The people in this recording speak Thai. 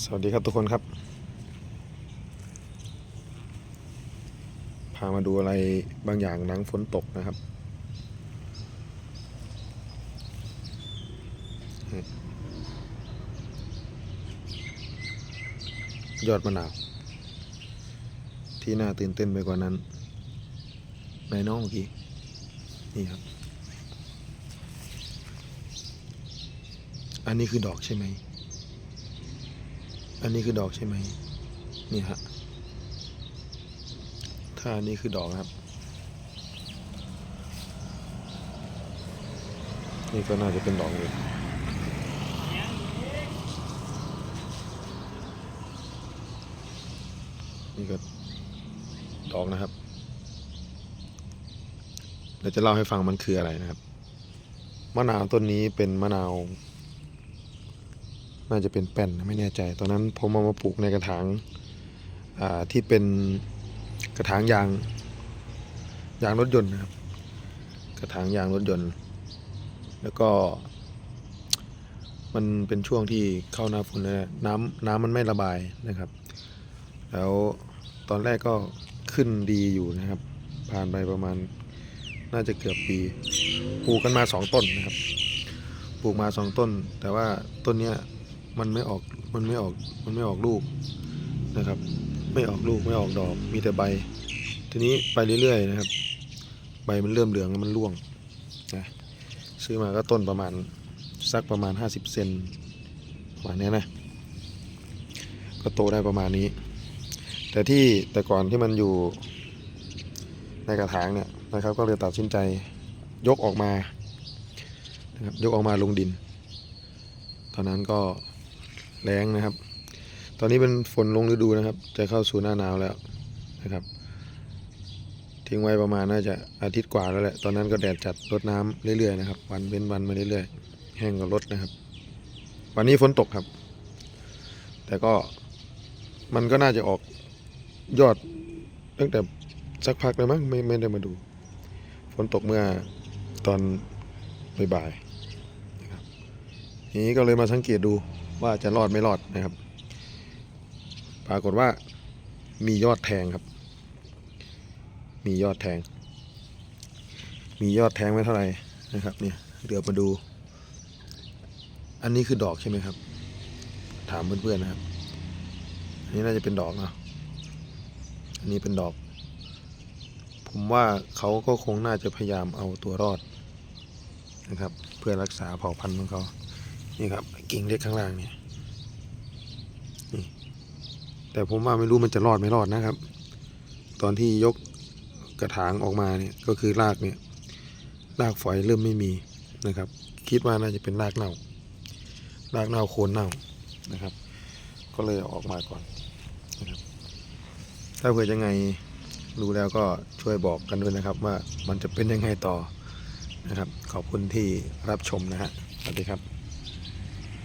สวัสดีครับทุกคนครับ พามาดูอะไรบางอย่างหนังฝนตกนะครับ ยอดมะนาว ที่น่าตื่นเต้นไปกว่านั้นในน้องเมื่อกี้ นี่ครับ อันนี้คือดอกใช่ไหม อันนี้คือดอกใช่ไหมนี่ฮะถ้าอันนี้คือดอกนะครับ นี่ก็น่าจะเป็นดอกเลยนี่ก็ดอกนะครับเดี๋ยวจะเล่าให้ฟังมันคืออะไรนะครับ มะนาวต้นนี้เป็นมะนาว น่าจะเป็นแป้นไม่แน่ใจ ตอนนั้นผมเอามาปลูกในกระถางาที่เป็นกระถางยางยางรถยนต์นะครับ กระถางยางรถยนต์ แล้วก็ มันเป็นช่วงที่เข้าหน้าฝนแล้วน้ำน้ำมันไม่ระบายนะครับ แล้วตอนแรกก็ขึ้นดีอยู่นะครับ ผ่านไปประมาณน่าจะเกือบปีปลูกกันมาสองต้นนะครับ ปลูกมาสองต้น แต่ว่าต้นเนี้ย มันไม่ออกมันไม่ออกมันไม่ออกลูกนะครับ ไม่ออกลูกไม่ออกดอกมีแต่ใบ ทีนี้ไปเรื่อยๆนะครับ ใบมันเริ่มเหลืองมันร่วงนะซื้อมาก็ต้นประมาณสักประมาณ 50 เซนประมาณนี้นะ ก็โตได้ประมาณนี้ แต่ที่แต่ก่อนที่มันอยู่ในกระถางเนี่ยนะครับ ก็เลยตัดสินใจยกออกมานะครับยกออกมาลงดิน ตอนนั้นก็ แรงนะครับ ตอนนี้เป็นฝนลงฤดูนะครับ จะเข้าสู่หน้าหนาวแล้วนะครับ ทิ้งไว้ประมาณน่าจะอาทิตย์กว่าแล้วแหละตอนนั้นก็แดดจัดรดน้ำเรื่อยๆนะครับ วันเป็นวันมาเรื่อยๆแห้งก็ลดนะครับ วันนี้ฝนตกครับ แต่ก็มันก็น่าจะออกยอดตั้งแต่สักพักแล้วมั้งไม่ไม่ได้มาดูฝนตกเมื่อตอนบ่ายๆนี้ก็เลยมาสังเกตดู ว่าจะรอดไม่รอดนะครับ ปรากฏว่ามียอดแทงครับ มียอดแทง มียอดแทงไว้เท่าไหร่นะครับเนี่ยเดี๋ยวมาดู อันนี้คือดอกใช่ไหมครับ ถามเพื่อนๆนะครับ อันนี้น่าจะเป็นดอกเนาะอันนี้เป็นดอก ผมว่าเขาก็คงน่าจะพยายามเอาตัวรอดนะครับ เพื่อรักษาเผ่าพันธุ์ของเขา นี่ครับกิ่งเล็กข้างล่างเนี่ยนี่แต่ผมว่าไม่รู้มันจะรอดไม่รอดนะครับ ตอนที่ยกกระถางออกมาเนี่ยก็คือรากเนี่ยรากฝอยเริ่มไม่มีนะครับ คิดว่าน่าจะเป็นรากเน่ารากเน่าโคนเน่านะครับ ก็เลยอออกมาก่อนนะครับ ถ้าเผื่อยังไงรู้แล้วก็ช่วยบอกกันด้วยนะครับ ว่ามันจะเป็นยังไงต่อนะครับ ขอบคุณที่รับชมนะฮะสวัสดีครับ